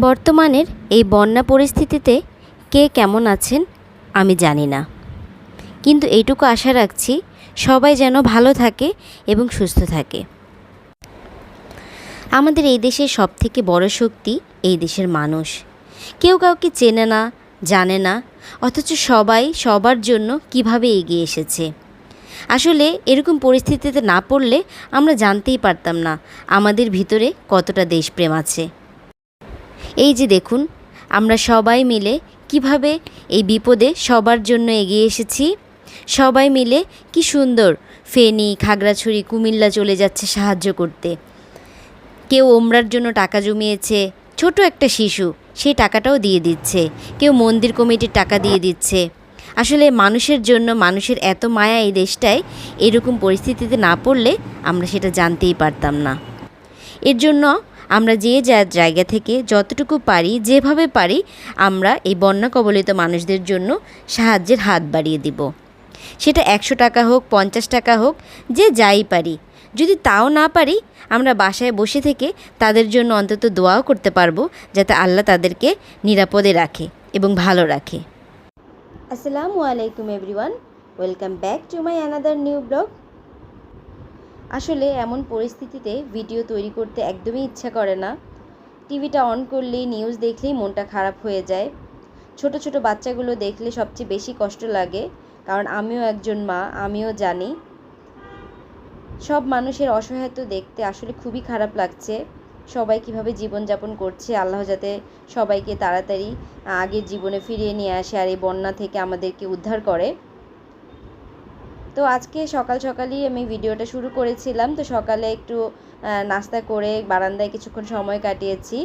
বর্তমানের এই বন্যা পরিস্থিতিতে কে কেমন আছেন, আমি জানি না। কিন্তু এইটুকু আশা রাখছি, সবাই যেন ভালো থাকে এবং সুস্থ থাকে। আমাদের এই দেশের সবথেকে বড় শক্তি এই দেশের মানুষ। কেউ কাউকে চেনে না, জানে না, অথচ সবাই সবার জন্য কীভাবে এগিয়ে এসেছে। আসলে এরকম পরিস্থিতিতে না পড়লে আমরা জানতেই পারতাম না আমাদের ভিতরে কতটা দেশপ্রেম আছে। এই যে দেখুন, আমরা সবাই মিলে কীভাবে এই বিপদে সবার জন্য এগিয়ে এসেছি। সবাই মিলে কি সুন্দর ফেনী, খাগড়াছড়ি, কুমিল্লা চলে যাচ্ছে সাহায্য করতে। কেউ ওমরার জন্য টাকা জমিয়েছে, ছোট একটা শিশু সেই টাকাটাও দিয়ে দিচ্ছে। কেউ মন্দির কমিটির টাকা দিয়ে দিচ্ছে। আসলে মানুষের জন্য, মানুষের এত মায়া এই দেশটায়, এরকম পরিস্থিতিতে না পড়লে আমরা সেটা জানতেই পারতাম না। এর জন্য আমরা যে যা জায়গা থেকে যতটুকু পারি, যেভাবে পারি, আমরা এই বন্যা কবলিত মানুষদের জন্য সাহায্যের হাত বাড়িয়ে দিব। সেটা একশো টাকা হোক, পঞ্চাশ টাকা হোক, যে যাই পারি। যদি তাও না পারি, আমরা বাসায় বসে থেকে তাদের জন্য অন্তত দোয়াও করতে পারব, যাতে আল্লাহ তাদেরকে নিরাপদে রাখে এবং ভালো রাখে। আসসালামু আলাইকুম, everyone. Welcome back to my another new blog. আসলে এমন পরিস্থিতিতে ভিডিও তৈরি করতে একদমই ইচ্ছা করে না। টিভিটা অন করলেই, নিউজ দেখলেই মনটা খারাপ হয়ে যায়। ছোট ছোট বাচ্চাগুলো দেখলে সবচেয়ে বেশি কষ্ট লাগে, কারণ আমিও একজন মা, আমিও জানি। সব মানুষের অসহায়ত্ব দেখতে আসলে খুবই খারাপ লাগছে। সবাই কীভাবে জীবনযাপন করছে, আল্লাহ যাতে সবাইকে তাড়াতাড়ি আগের জীবনে ফিরিয়ে নিয়ে আসে আর এই বন্যা থেকে আমাদেরকে উদ্ধার করে। তো আজকে সকাল সকালই আমি ভিডিওটা শুরু করেছিলাম। তো সকালে একটু নাস্তা করে বারান্দায় কিছুক্ষণ সময় কাটিয়েছি।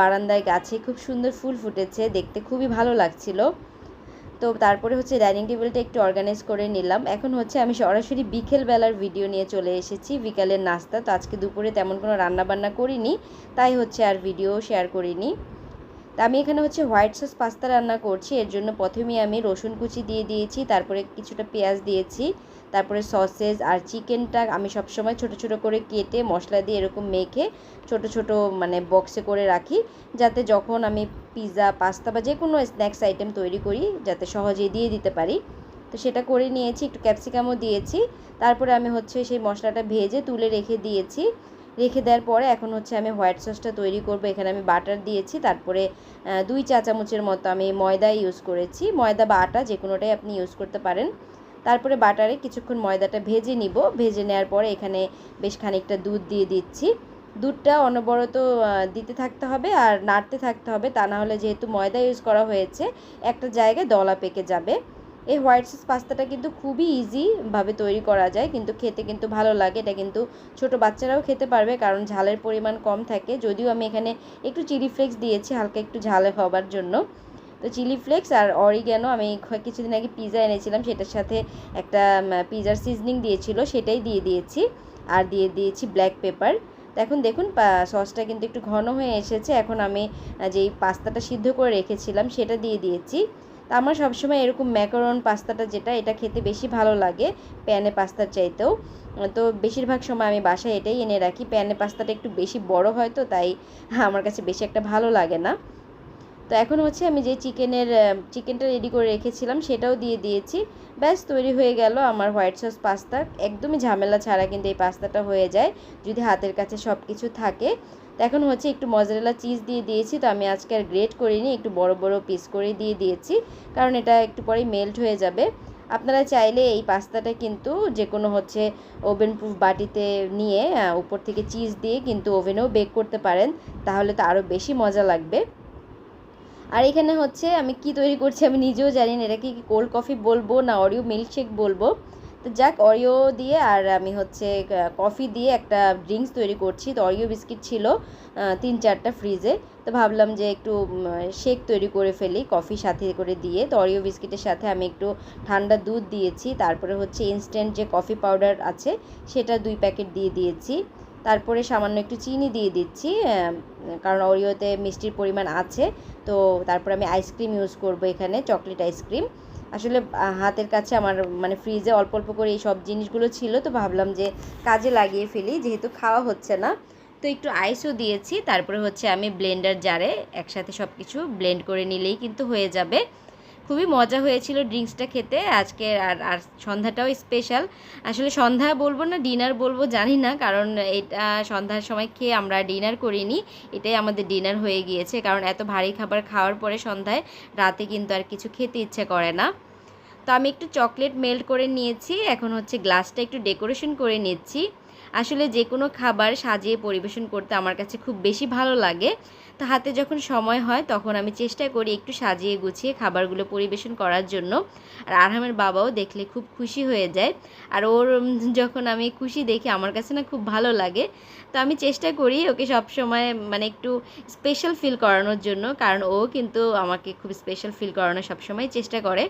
বারান্দায় গাছে খুব সুন্দর ফুল ফুটেছে, দেখতে খুবই ভালো লাগছিল। তো তারপরে হচ্ছে ডাইনিং টেবিলটা একটু অর্গানাইজ করে নিলাম। এখন হচ্ছে আমি সরাসরি বিকেলবেলার ভিডিও নিয়ে চলে এসেছি, বিকালের নাস্তা। তো আজকে দুপুরে তেমন কোনো রান্নাবান্না করিনি, তাই হচ্ছে আর ভিডিও শেয়ার করিনি। তা আমি এখানে হচ্ছে হোয়াইট সস পাস্তা রান্না করছি। এর জন্য প্রথমেই আমি রসুন কুচি দিয়ে দিয়েছি, তারপরে কিছুটা পেঁয়াজ দিয়েছি, তারপরে সসেজ আর চিকেনটা আমি সবসময় ছোট ছোট করে কেটে মশলা দিয়ে এরকম মেখে ছোট ছোট মানে বক্সে করে রাখি, যাতে যখন আমি পিৎজা পাস্তা বা যে কোনো স্ন্যাক্স আইটেম তৈরি করি, যাতে সহজেই দিয়ে দিতে পারি। তো সেটা করে নিয়েছি, একটু ক্যাপসিকামও দিয়েছি, তারপরে আমি হচ্ছে সেই মশলাটা ভেজে তুলে রেখে দিয়েছি। রেখে দেওয়ার পরে এখন হচ্ছে আমি হোয়াইট সসটা তৈরি করব। এখানে আমি বাটার দিয়েছি, তারপরে দুই চা চামচের মতো আমি ময়দা ইউজ করেছি। ময়দা বা আটা যে কোনোটাই আপনি ইউজ করতে পারেন। তারপরে বাটারে কিছুক্ষণ ময়দাটা ভেজে নিব। ভেজে নেওয়ার পরে এখানে বেশ খানিকটা দুধ দিয়ে দিচ্ছি। দুধটা অনবরত দিতে থাকতে হবে আর নাড়তে থাকতে হবে। তা না হলে যেহেতু ময়দা ইউজ করা হয়েছে, একটা জায়গায় দলা পেকে যাবে। এই হোয়াইট সস পাস্তাটা কিন্তু খুবই ইজিভাবে তৈরি করা যায়, কিন্তু খেতে কিন্তু ভালো লাগে। এটা কিন্তু ছোট বাচ্চারাও খেতে পারবে, কারণ ঝালের পরিমাণ কম থাকে। যদিও আমি এখানে একটু চিলি ফ্লেক্স দিয়েছি, হালকা একটু ঝালে হবার জন্য। তো চিলি ফ্লেক্স আর অরিগ্যানো আমি কিছুদিন আগে পিৎজা এনেছিলাম, সেটার সাথে একটা পিৎজার সিজনিং দিয়েছিল, সেটাই দিয়ে দিয়েছি। আর দিয়ে দিয়েছি ব্ল্যাক পেপার তো এখন দেখুন সসটা কিন্তু একটু ঘন হয়ে এসেছে। এখন আমি যেই পাস্তাটা সিদ্ধ করে রেখেছিলাম, সেটা দিয়ে দিয়েছি। তা আমার সবসময় এরকম ম্যাকারন পাস্তাটা যেটা, এটা খেতে বেশি ভালো লাগে প্যানে পাস্তার চাইতেও। তো বেশিরভাগ সময় আমি বাসায় এটাই এনে রাখি। প্যানে পাস্তাটা একটু বেশি বড় হয় তো, তাই আমার কাছে বেশি একটা ভালো লাগে না। তো এখন হচ্ছে আমি যে চিকেনের, চিকেনটা রেডি করে রেখেছিলাম, সেটাও দিয়ে দিয়েছি। ব্যাস, তৈরি হয়ে গেল আমার হোয়াইট সস পাস্তা। একদমই ঝামেলা ছাড়া কিন্তু এই পাস্তাটা হয়ে যায়, যদি হাতের কাছে সব কিছু থাকে। তো এখন হচ্ছে একটু মজারেলা চিজ দিয়ে দিয়েছি। তো আমি আজকে আর গ্রেট করিনি, একটু বড় বড় পিস করে দিয়ে দিয়েছি, কারণ এটা একটু পরেই মেল্ট হয়ে যাবে। আপনারা চাইলে এই পাস্তাটা কিন্তু যে কোনো হচ্ছে ওভেন প্রুফ বাটিতে নিয়ে উপর থেকে চিজ দিয়ে কিন্তু ওভেনেও বেক করতে পারেন, তাহলে তো আরও বেশি মজা লাগবে। আর এখানে হচ্ছে আমি কি তৈরি করছি আমি নিজেও জানি না, এটাকে কি কোল্ড কফি বলব না অরিও মিল্কশেক বলব? তো যাক অরিও দিয়ে আর আমি হচ্ছে কফি দিয়ে একটা ড্রিঙ্কস তৈরি করছি। তো অরিও বিস্কিট ছিল তিন চারটা ফ্রিজে তো ভাবলাম যে একটু শেক তৈরি করে ফেলি কফি সাথে করে দিয়ে। তো অরিও বিস্কিটের সাথে আমি একটু ঠান্ডা দুধ দিয়েছি। তারপরে হচ্ছে ইনস্ট্যান্ট যে কফি পাউডার আছে, সেটা দুই প্যাকেট দিয়ে দিয়েছি। তারপরে সামান্য একটু চিনি দিয়ে দিচ্ছি কারণ ওরিওতে মিষ্টির পরিমাণ আছে। তো তারপরে আমি আইসক্রিম ইউজ করব এখানে চকলেট আইসক্রিম আসলে হাতের কাছে আমার মানে ফ্রিজে অল্প অল্প করে এই সব জিনিসগুলো ছিল, তো ভাবলাম যে কাজে লাগিয়ে ফেলি, যেহেতু খাওয়া হচ্ছে না। তো একটু আইসও দিয়েছি, তারপরে হচ্ছে আমি ব্লেন্ডার জারে একসাথে সব কিছু ব্লেন্ড করে নিলেই কিন্তু হয়ে যাবে। খুবই মজা হয়েছিল ড্রিঙ্কসটা খেতে। আজকে আর আর সন্ধ্যাটাও স্পেশাল আসলে সন্ধ্যা বলব না ডিনার বলব, জানি না, কারণ এটা সন্ধ্যার সময় খেয়ে আমরা ডিনার করিনি। এটাই আমাদের ডিনার হয়ে গিয়েছে, কারণ এত ভারী খাবার খাওয়ার পরে সন্ধ্যায় রাতে কিন্তু আর কিছু খেতে ইচ্ছে করে না। তো আমি একটু চকলেট মেল্ট করে নিয়েছি, এখন হচ্ছে গ্লাসটা একটু ডেকোরেশন করে নিচ্ছি। আসলে যে কোনো খাবার সাজিয়ে পরিবেশন করতে আমার কাছে খুব বেশি ভালো লাগে। হাতে যখন সময় হয়, তখন আমি চেষ্টা করি একটু সাজিয়ে গুছিয়ে খাবারগুলো পরিবেশন করার জন্য। আর আরহামের বাবাও দেখলে খুব খুশি হয়ে যায়। আর ওর যখন আমি খুশি দেখি, আমার কাছে না খুব ভালো লাগে। তো আমি চেষ্টা করি ওকে সব সময় মানে একটু স্পেশাল ফিল করানোর জন্য। কারণ ও কিন্তু আমাকে খুব স্পেশাল ফিল করানোর সবসময় চেষ্টা করে।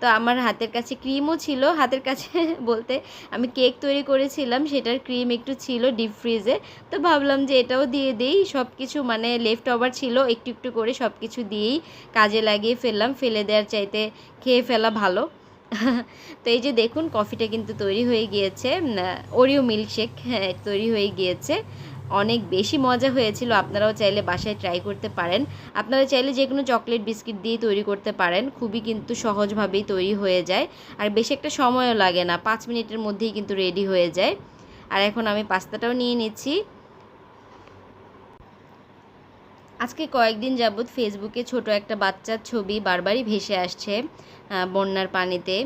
তো আমার হাতের কাছে ক্রিমও ছিল। হাতের কাছে বলতে আমি কেক তৈরি করেছিলাম, সেটার ক্রিম একটু ছিল ডিপ ফ্রিজে তো ভাবলাম যে এটাও দিয়ে দিই। সব কিছু মানে লেফট ওভার ছিল, একটু একটু করে সব কিছু দিয়েই কাজে লাগিয়ে ফেললাম। ফেলে দেওয়ার চাইতে খেয়ে ফেলা ভালো। তো এই যে দেখুন কফিটা কিন্তু তৈরি হয়ে গিয়েছে। ওরিও মিল্কশেক হ্যাঁ তৈরি হয়ে গিয়েছে। অনেক বেশি মজা হয়েছিল। আপনারাও চাইলে বাসায় ট্রাই করতে পারেন। আপনারা চাইলে যে কোনো চকলেট বিস্কিট দিয়ে তৈরি করতে পারেন। খুবই কিন্তু সহজভাবেই তৈরি হয়ে যায়। আর বেশি একটা সময়ও লাগে না। পাঁচ মিনিটের মধ্যেই কিন্তু রেডি হয়ে যায়। আর এখন আমি পাস্তাটাও নিয়ে নিচ্ছি। আজকে কয়েকদিন যাবৎ ফেসবুকে ছোট একটা বাচ্চার ছবি বারবারই ভেসে আসছে বন্যার পানিতে।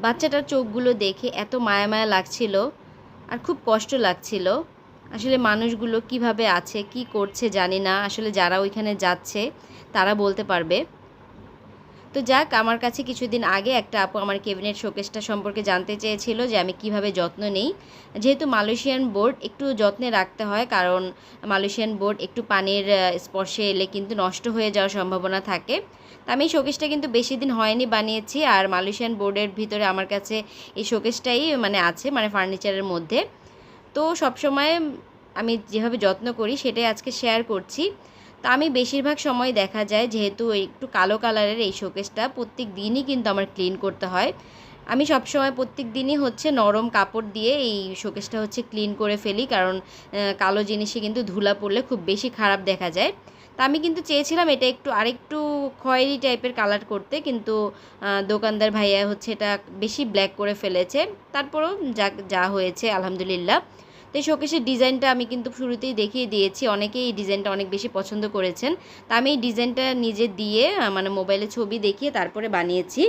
বাচ্চাটার চোখগুলো দেখে এত মায়া মায়া লাগছিল আর খুব কষ্ট লাগছিল। আসলে মানুষগুলো কীভাবে আছে, কি করছে জানি না। আসলে যারা ওইখানে যাচ্ছে, তারা বলতে পারবে। তো যাক, আমার কাছে কিছুদিন আগে একটা আপু আমার ক্যাবিনেট শোকেসটা সম্পর্কে জানতে চেয়েছিল যে আমি কীভাবে যত্ন নেই। যেহেতু মালয়েশিয়ান বোর্ড একটু যত্নে রাখতে হয়, কারণ মালয়েশিয়ান বোর্ড একটু পানির স্পর্শে এলে কিন্তু নষ্ট হয়ে যাওয়ার সম্ভাবনা থাকে। তা আমি এই শোকেসটা কিন্তু বেশি দিন হয়নি বানিয়েছি, আর মালয়েশিয়ান বোর্ডের ভিতরে আমার কাছে এই শোকেসটাই মানে আছে মানে ফার্নিচারের মধ্যে। তো সবসময় আমি যেভাবে যত্ন করি সেটাই আজকে শেয়ার করছি। তো আমি বেশিরভাগ সময় দেখা যায় যেহেতু একটু কালো কালারের এই শোকেসটা প্রত্যেক দিনই কিন্তু আমার ক্লিন করতে হয়। আমি সবসময় প্রত্যেক দিনই হচ্ছে নরম কাপড় দিয়ে এই শোকেসটা হচ্ছে ক্লিন করে ফেলি কারণ কালো জিনিসে কিন্তু ধুলা পড়লে খুব বেশি খারাপ দেখা যায়। তা আমি কিন্তু চেয়েছিলাম এটা একটু আরেকটু খয়েরি টাইপের কালার করতে কিন্তু দোকানদার ভাইয়া হচ্ছে এটা বেশি ব্ল্যাক করে ফেলেছে। তারপরেও যা যা হয়েছে আলহামদুলিল্লাহ। তো এই শোকেসের ডিজাইনটা আমি কিন্তু শুরুতেই দেখিয়ে দিয়েছি। অনেকেই এই ডিজাইনটা অনেক বেশি পছন্দ করেছেন। তা আমি এই ডিজাইনটা নিজে দিয়ে মানে মোবাইলে ছবি দেখিয়ে তারপরে বানিয়েছি।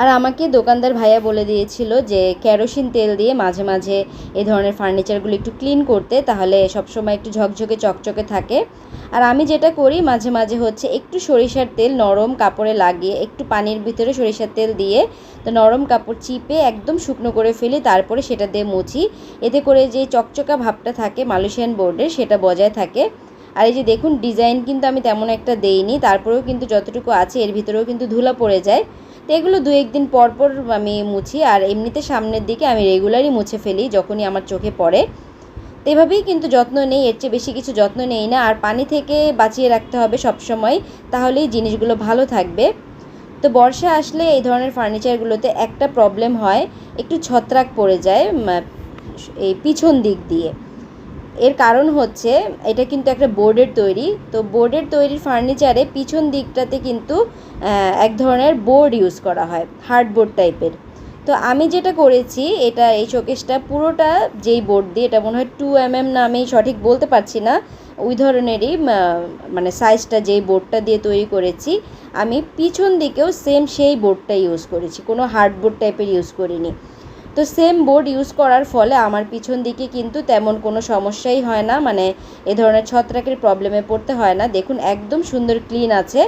আর আমাকে দোকানদার ভাইয়া বলে দিয়েছিল যে কেরোসিন তেল দিয়ে মাঝে মাঝে এ ধরনের ফার্নিচারগুলো একটু ক্লিন করতে, তাহলে সবসময় একটু ঝকঝকে, চকচকে থাকে। আর আমি যেটা করি, মাঝে মাঝে হচ্ছে একটু সরিষার তেল নরম কাপড়ে লাগিয়ে, একটু পানির ভিতরে সরিষার তেল দিয়ে তো নরম কাপড় চিপে একদম শুকনো করে ফেলি, তারপরে সেটা দিয়ে মুছি। এতে করে যে চকচকা ভাবটা থাকে মালয়েশিয়ান বোর্ডের, সেটা বজায় থাকে। আর এই যে দেখুন, ডিজাইন কিন্তু আমি তেমন একটা দেইনি, তারপরেও কিন্তু যতটুকু আছে, এর ভিতরেও কিন্তু ধুলা পড়ে যায়। তো এগুলো দু একদিন পর পর আমি মুছি, আর এমনিতে সামনের দিকে আমি রেগুলারই মুছে ফেলি যখনই আমার চোখে পড়ে। তো এভাবেই কিন্তু যত্ন নেই, এর চেয়ে বেশি কিছু যত্ন নেই না। আর পানি থেকে বাঁচিয়ে রাখতে হবে সব সময় তাহলেই জিনিসগুলো ভালো থাকবে। তো বর্ষা আসলে এই ধরনের ফার্নিচারগুলোতে একটা প্রবলেম হয়, একটু ছত্রাক পড়ে যায় এই পিছন দিক দিয়ে। এর কারণ হচ্ছে, এটা কিন্তু একটা বোর্ডের তৈরি। তো বোর্ডের তৈরির ফার্নিচারে পিছন দিকটাতে কিন্তু এক ধরনের বোর্ড ইউজ করা হয়, হার্ডবোর্ড টাইপের। তো আমি যেটা করেছি, এটা এই শোকেসটা পুরোটা যেই বোর্ড দিয়ে, এটা মনে হয় টু এম এম না আমি সঠিক বলতে পারছি না, ওই ধরনেরই মানে সাইজটা যেই বোর্ডটা দিয়ে তৈরি করেছি, আমি পিছন দিকেও সেম সেই বোর্ডটা ইউজ করেছি, কোনো হার্ডবোর্ড টাইপের ইউজ করিনি। তো সেম বোর্ড ইউজ করার ফলে আমার পিছন দিকে কিন্তু তেমন কোনো সমস্যাই হয় না। মানে এ ধরনের ছত্রাকের প্রবলেমে পড়তে হয় না। দেখুন, একদম সুন্দর ক্লিন আছে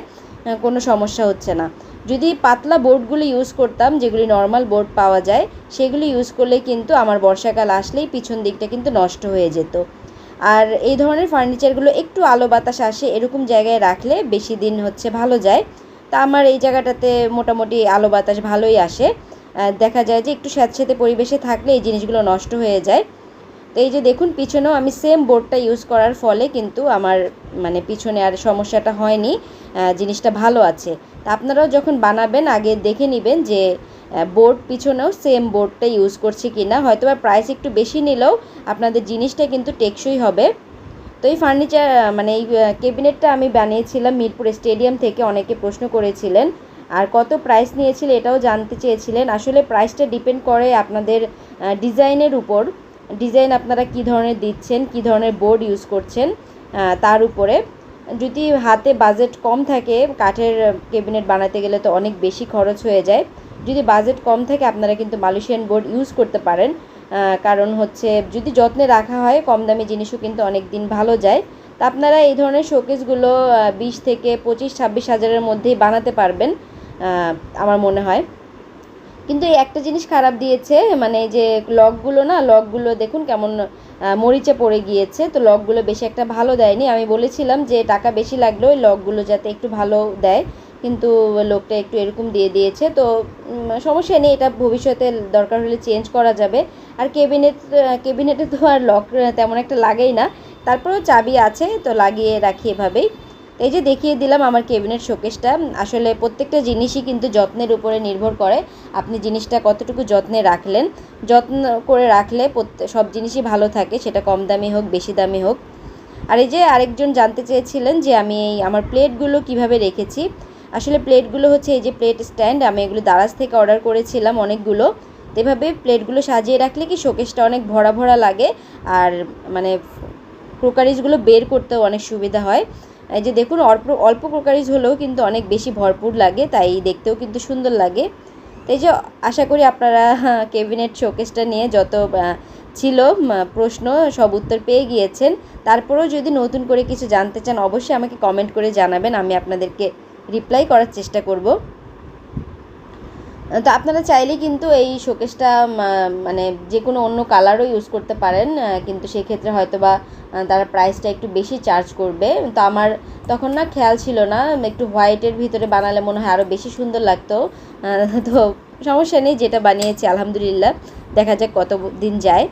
কোনো সমস্যা হচ্ছে না। যদি পাতলা বোর্ডগুলো ইউজ করতাম, যেগুলি নর্মাল বোর্ড পাওয়া যায়, সেগুলি ইউজ করলে কিন্তু আমার বর্ষাকাল আসলেই পিছন দিকটা কিন্তু নষ্ট হয়ে যেত। আর এই ধরনের ফার্নিচারগুলো একটু আলো বাতাস আসে, এরকম জায়গায় রাখলে বেশি দিন হচ্ছে ভালো যায়। তা আমার এই জায়গাটাতে মোটামুটি আলো বাতাস ভালোই আসে। দেখা যায় যে একটু স্যাঁতস্যাঁতে পরিবেশে থাকলে এই জিনিসগুলো নষ্ট হয়ে যায়। তো এই যে দেখুন, পিছনেও আমি সেম বোর্ডটা ইউজ করার ফলে কিন্তু আমার মানে পিছনে আর সমস্যাটা হয়নি জিনিসটা ভালো আছে। তা আপনারাও যখন বানাবেন, আগে দেখে নেবেন যে বোর্ড পিছনেও সেম বোর্ডটা ইউজ করছি কিনা। হয়তো বা প্রাইস একটু বেশি নিলেও আপনাদের জিনিসটা কিন্তু টেকসই হবে। তো এই ফার্নিচার মানে এই কেবিনেটটা আমি বানিয়েছিলাম মিরপুর স্টেডিয়াম থেকে। অনেকে প্রশ্ন করেছিলেন আর কত প্রাইস নিয়েছিল এটাও জানতে চেয়েছিলেন। আসলে প্রাইসটা ডিপেন্ড করে আপনাদের ডিজাইনের উপর। ডিজাইন আপনারা কী ধরনের দিচ্ছেন, কী ধরনের বোর্ড ইউজ করছেন তার উপরে। যদি হাতে বাজেট কম থাকে, কাঠের কেবিনেট বানাতে গেলে তো অনেক বেশি খরচ হয়ে যায়। যদি বাজেট কম থাকে, আপনারা কিন্তু মালয়েশিয়ান বোর্ড ইউজ করতে পারেন। কারণ হচ্ছে যদি যত্নে রাখা হয়, কম দামি জিনিসও কিন্তু অনেক দিন ভালো যায়। তা আপনারা এই ধরনের শোকেসগুলো বিশ থেকে পঁচিশ, ছাব্বিশ হাজারের মধ্যেই বানাতে পারবেন। আমার মনে হয়। কিন্তু এই একটা জিনিস খারাপ দিয়েছে মানে যে লকগুলো না, লকগুলো দেখুন কেমন মরিচে পড়ে গিয়েছে। তো লকগুলো বেশি একটা ভালো দেয়নি। আমি বলেছিলাম যে টাকা বেশি লাগলেও ওই লকগুলো যাতে একটু ভালো দেয়, কিন্তু লোকটা একটু এরকম দিয়ে দিয়েছে। তো সমস্যা নেই, এটা ভবিষ্যতে দরকার হলে চেঞ্জ করা যাবে। আর কেবিনেট কেবিনেটে তো আর লক তেমন একটা লাগেই না। তারপরেও চাবি আছে, তো লাগিয়ে রাখি এভাবেই। এই যে দেখিয়ে দিলাম আমার কেবিনেট শোকেসটা, আসলে প্রত্যেকটা জিনিসই কিন্তু যত্নের উপরে নির্ভর করে আপনি জিনিসটা কতটুকু যত্নে রাখলেন। যত্ন করে রাখলে সব জিনিসই ভালো থাকে, সেটা কম দামি হোক, বেশি দামি হোক। আর এই যে আরেকজন জানতে চেয়েছিলেন যে আমি এই আমার প্লেটগুলো কীভাবে রেখেছি। আসলে প্লেটগুলো হচ্ছে এই যে প্লেট স্ট্যান্ড, আমি এগুলো দারাজ থেকে অর্ডার করেছিলাম অনেকগুলো। এভাবে প্লেটগুলো সাজিয়ে রাখলে কি শোকেসটা অনেক ভরা ভরা লাগে? আর মানে ক্রোকারিজগুলো বের করতেও অনেক সুবিধা হয়। এই যে দেখুন, অল্প অল্প প্রকারিজ হলেও কিন্তু অনেক বেশি ভরপুর লাগে, তাই দেখতেও কিন্তু সুন্দর লাগে। তাই যে আশা করি আপনারা ক্যাবিনেট শোকেসটা নিয়ে যত ছিল প্রশ্ন, সব উত্তর পেয়ে গিয়েছেন। তারপরেও যদি নতুন করে কিছু জানতে চান, অবশ্যই আমাকে কমেন্ট করে জানাবেন, আমি আপনাদেরকে রিপ্লাই করার চেষ্টা করব। তো আপনারা চাইলে কিন্তু এই শোকেসটা মানে যে কোনো অন্য কালারও ইউজ করতে পারেন কিন্তু সেক্ষেত্রে হয়তো বা তারা প্রাইসটা একটু বেশি চার্জ করবে। তো আমার তখন না খেয়াল ছিল না, একটু হোয়াইটের ভিতরে বানালে মনে হয় আরও বেশি সুন্দর লাগতো। তো সমস্যা নেই, যেটা বানিয়েছি, আলহামদুলিল্লাহ। দেখা যাক কত দিন যায়।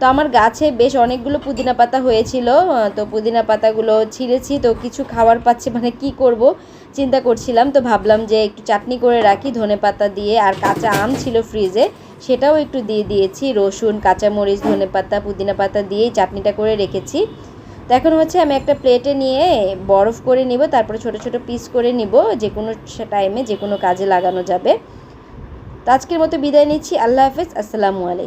তো আমার গাছে বেশ অনেকগুলো পুদিনা পাতা হয়েছিল তো পুদিনা পাতাগুলো ছিঁড়েছি, তো কিছু খাবার পাচ্ছে মানে কি করব? চিন্তা করছিলাম, তো ভাবলাম যে একটু চাটনি করে রাখি, ধনে পাতা দিয়ে, আর কাঁচা আম ছিল ফ্রিজে, সেটাও একটু দিয়ে দিয়েছি, রসুন, কাঁচামরিচ, ধনে পাতা, পুদিনা পাতা দিয়েই চাটনিটা করে রেখেছি। তো এখন হচ্ছে আমি একটা প্লেটে নিয়ে বরফ করে নিব, তারপরে ছোট ছোট পিস করে নিব, যে কোনো টাইমে যে কোনো কাজে লাগানো যাবে। তো আজকের মতো বিদায় নিচ্ছি, আল্লাহ হাফেজ, আসসালামু আলাইকুম।